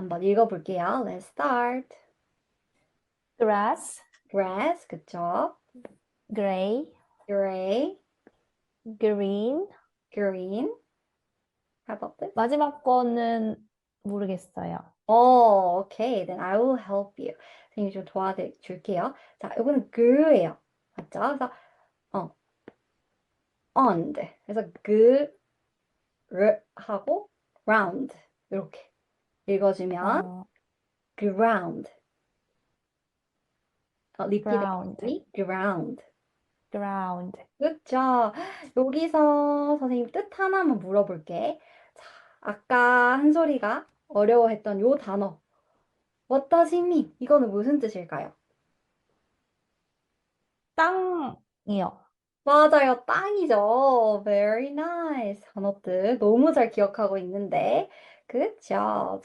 한번 읽어볼게요. Let's start. grass, Grass, good job. gray, Gray, green. green. How about this? 마지막 거는 모르겠어요. Oh, okay. Then I will help you. 선생님이 좀 도와줄게요. 자, 이거는 그예요. 맞죠? 그래서 어, on. 그래서 그를 하고 round 이렇게 읽어주면 어, ground. 어, repeat ground, after me. ground. ground. 그쵸? 여기서 선생님 뜻 하나만 물어볼게. 자, 아까 한솔이가 어려워했던 요 단어. What does it mean? 이거는 무슨 뜻일까요? 땅이요. 맞아요. 땅이죠. Very nice. 단어 뜻 너무 잘 기억하고 있는데. 그쵸? 자,